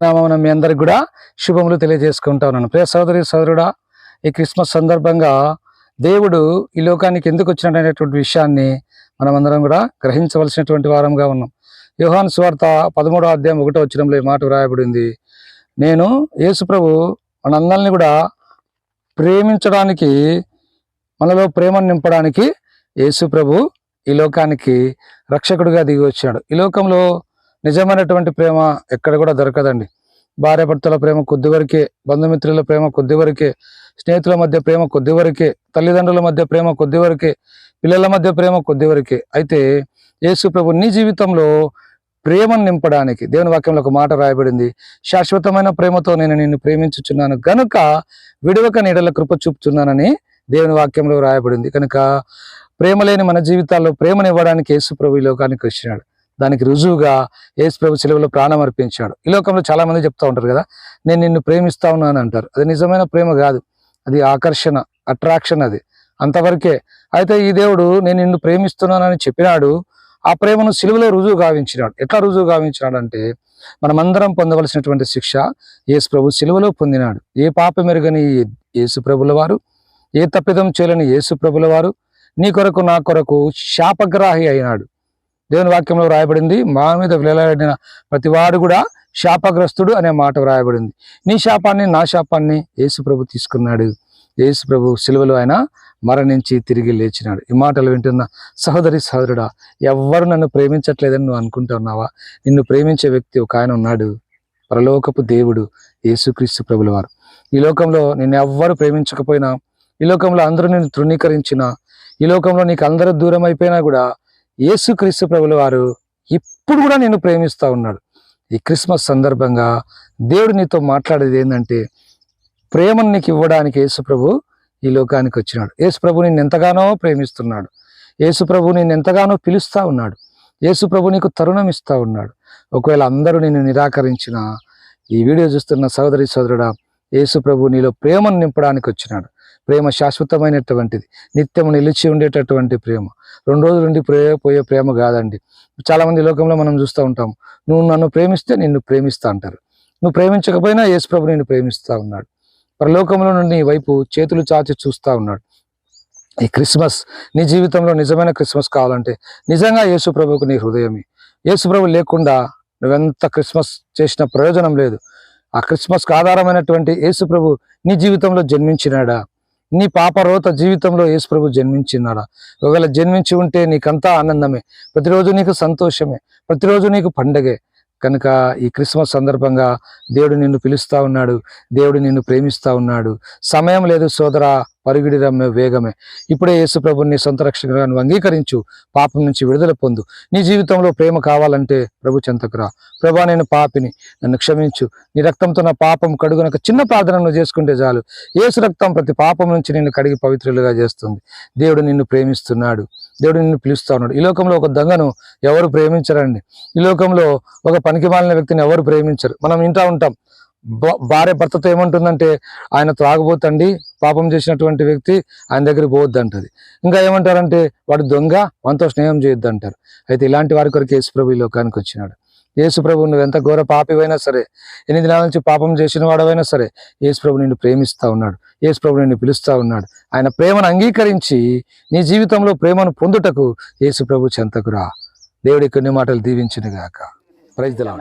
నామమున మీ అందరికి కూడా శుభములు తెలియజేసుకుంటా ఉన్నాను. ప్రియ సోదరి సోదరుడా ఈ క్రిస్మస్ సందర్భంగా దేవుడు ఈ లోకానికి ఎందుకు వచ్చినటువంటి విషయాన్ని మనమందరం కూడా గ్రహించవలసినటువంటి వారంగా ఉన్నాం. యోహాను స్వార్త పదమూడో అధ్యాయం ఒకటో వచ్చినంలో ఈ మాట వ్రాయబడింది. నేను యేసుప్రభు మనందరిని కూడా ప్రేమించడానికి మనలో ప్రేమను నింపడానికి యేసుప్రభు ఈ లోకానికి రక్షకుడిగా దిగి వచ్చాడు. ఈ లోకంలో నిజమైనటువంటి ప్రేమ ఎక్కడ కూడా దొరకదండి. భార్యాభర్తల ప్రేమ కొద్ది వరకే బంధుమిత్రుల ప్రేమ కొద్ది వరకే స్నేహితుల మధ్య ప్రేమ కొద్ది వరకే తల్లిదండ్రుల మధ్య ప్రేమ కొద్ది వరకే పిల్లల మధ్య ప్రేమ కొద్ది వరకే. అయితే యేసు ప్రభు నీ జీవితంలో ప్రేమను నింపడానికి దేవుని వాక్యంలో ఒక మాట రాయబడింది. శాశ్వతమైన ప్రేమతో నేను నిన్ను ప్రేమించుచున్నాను. గనుక విడవక నీడల కృప చూపుచున్నానని దేవుని వాక్యంలో రాయబడింది. కనుక ప్రేమ లేని మన జీవితాల్లో ప్రేమనివ్వడానికి యేసు ప్రభు ఈ లోకానికి వచ్చినాడు. దానికి రుజువుగా యేసు ప్రభు సెలవులో ప్రాణం అర్పించాడు. ఈ లోకంలో చాలా మంది చెప్తా ఉంటారు కదా నేను నిన్ను ప్రేమిస్తా ఉన్నాను అంటారు. అది నిజమైన ప్రేమ కాదు. అది ఆకర్షణ అట్రాక్షన్ అది. అంతవరకే అయితే ఈ దేవుడు నేను నిన్ను ప్రేమిస్తున్నానని చెప్పినాడు ఆ ప్రేమను సిలువలో రుజువు గావించినాడు. ఎట్లా రుజువు గావించినాడు అంటే మనమందరం పొందవలసినటువంటి శిక్ష యేసు ప్రభు సిలువలో పొందినాడు. ఏ పాప మెరుగని యేసు ప్రభుల వారు ఏ తప్పిదం చేయలేని యేసు ప్రభుల వారు నీ కొరకు నా కొరకు శాపగ్రాహి అయినాడు. దేవుని వాక్యంలో రాయబడింది మా మీద విలలాడిన ప్రతివాడు కూడా శాపగ్రస్తుడు అనే మాట వ్రాయబడింది. నీ శాపాన్ని నా శాపాన్ని యేసు ప్రభు తీసుకున్నాడు. యేసు ప్రభు సిలువలో ఆయన మరణించి తిరిగి లేచినాడు. ఈ మాటలు వింటున్న సహోదరి సహోదరుడా ఎవ్వరు నన్ను ప్రేమించట్లేదని నువ్వు అనుకుంటున్నావా నిన్ను ప్రేమించే వ్యక్తి ఒక ఆయన ఉన్నాడు. పరలోకపు దేవుడు యేసుక్రీస్తు ప్రభుల వారు. ఈ లోకంలో నిన్ను ఎవ్వరు ప్రేమించకపోయినా ఈ లోకంలో అందరూ నిన్ను తృణీకరించినా ఈ లోకంలో నీకు అందరూ దూరం అయిపోయినా కూడా యేసుక్రీస్తు ప్రభుల వారు ఇప్పుడు కూడా నేను ప్రేమిస్తూ ఉన్నాడు. ఈ క్రిస్మస్ సందర్భంగా దేవుడు నీతో మాట్లాడేది ఏంటంటే ప్రేమను నీకు ఇవ్వడానికి యేసుప్రభు ఈ లోకానికి వచ్చినాడు. యేసుప్రభు నిన్ను ఎంతగానో ప్రేమిస్తున్నాడు. యేసుప్రభు నిన్ను ఎంతగానో పిలుస్తూ ఉన్నాడు. యేసుప్రభు నీకు తరుణం ఇస్తూ ఉన్నాడు. ఒకవేళ అందరూ నిన్ను నిరాకరించిన ఈ వీడియో చూస్తున్న సోదరి సోదరుడా యేసుప్రభు నీలో ప్రేమను నింపడానికి వచ్చినాడు. ప్రేమ శాశ్వతమైనటువంటిది. నిత్యము నిలిచి ఉండేటటువంటి ప్రేమ. రెండు రోజుల నుండి పోయే ప్రేమ కాదండి. చాలామంది లోకంలో మనం చూస్తూ ఉంటాం నువ్వు నన్ను ప్రేమిస్తే నిన్ను ప్రేమిస్తా అంటారు. నువ్వు ప్రేమించకపోయినా యేసుప్రభు నిన్ను ప్రేమిస్తా ఉన్నాడు. పరలోకంలో నుండి నీ వైపు చేతులు చాచి చూస్తా ఉన్నాడు. ఈ క్రిస్మస్ నీ జీవితంలో నిజమైన క్రిస్మస్ కావాలంటే నిజంగా యేసు ప్రభుకు నీ హృదయమే. యేసు ప్రభు లేకుండా నువ్వెంత క్రిస్మస్ చేసిన ప్రయోజనం లేదు. ఆ క్రిస్మస్కి ఆధారమైనటువంటి యేసు ప్రభు నీ జీవితంలో జన్మించినాడా? నీ పాపరోత జీవితంలో యేసుప్రభు జన్మించినాడా? ఒకవేళ జన్మించి ఉంటే నీకంతా ఆనందమే. ప్రతిరోజు నీకు సంతోషమే. ప్రతిరోజు నీకు పండగే. కనుక ఈ క్రిస్మస్ సందర్భంగా దేవుడు నిన్ను పిలుస్తూ ఉన్నాడు దేవుడు నిన్ను ప్రేమిస్తూ ఉన్నాడు. సమయం లేదు సోదర పరుగుడి రమ్మే వేగమే. ఇప్పుడే యేసు ప్రభుని సొంత రక్షకుగా నువ్వు అంగీకరించు పాపం నుంచి విడుదల పొందు. నీ జీవితంలో ప్రేమ కావాలంటే ప్రభు చెంతకురా. ప్రభా నేను పాపిని నన్ను క్షమించు. నీ రక్తంతో నా పాపం కడుగునక చిన్న ప్రార్థనను చేసుకుంటే చాలు. యేసు రక్తం ప్రతి పాపం నుంచి నిన్ను కడిగి పవిత్రులుగా చేస్తుంది. దేవుడు నిన్ను ప్రేమిస్తున్నాడు. దేవుడు నిన్ను పిలుస్తూ ఉన్నాడు. ఈ లోకంలో ఒక దొంగను ఎవరు ప్రేమించరండి? ఈ లోకంలో ఒక పనికిమాలిన వ్యక్తిని ఎవరు ప్రేమించరు? మనం ఇంటా ఉంటాం. భార్య భర్తతో ఏమంటుందంటే ఆయన త్రాగబోతండి పాపం చేసినటువంటి వ్యక్తి ఆయన దగ్గరికి పోవద్దు అంటది ఇంకా ఏమంటారంటే వాడు దొంగ మనతో స్నేహం చేయొద్దు అంటారు అయితే ఇలాంటి వారి కొరకు యేసుప్రభు ఈ లోకానికి వచ్చినాడు. యేసుప్రభు నువ్వు ఎంత ఘోర పాపివైనా సరే ఎన్ని దినాల నుంచి పాపం చేసిన వాడవైనా సరే యేసుప్రభు నిన్ను ప్రేమిస్తూ ఉన్నాడు యేసుప్రభు నిన్ను పిలుస్తూ ఉన్నాడు. ఆయన ప్రేమను అంగీకరించి నీ జీవితంలో ప్రేమను పొందుటకు యేసుప్రభు చెంతకురా. దేవుడి కొన్ని మాటలు దీవించిన గాక ప్రైజ్ దిలా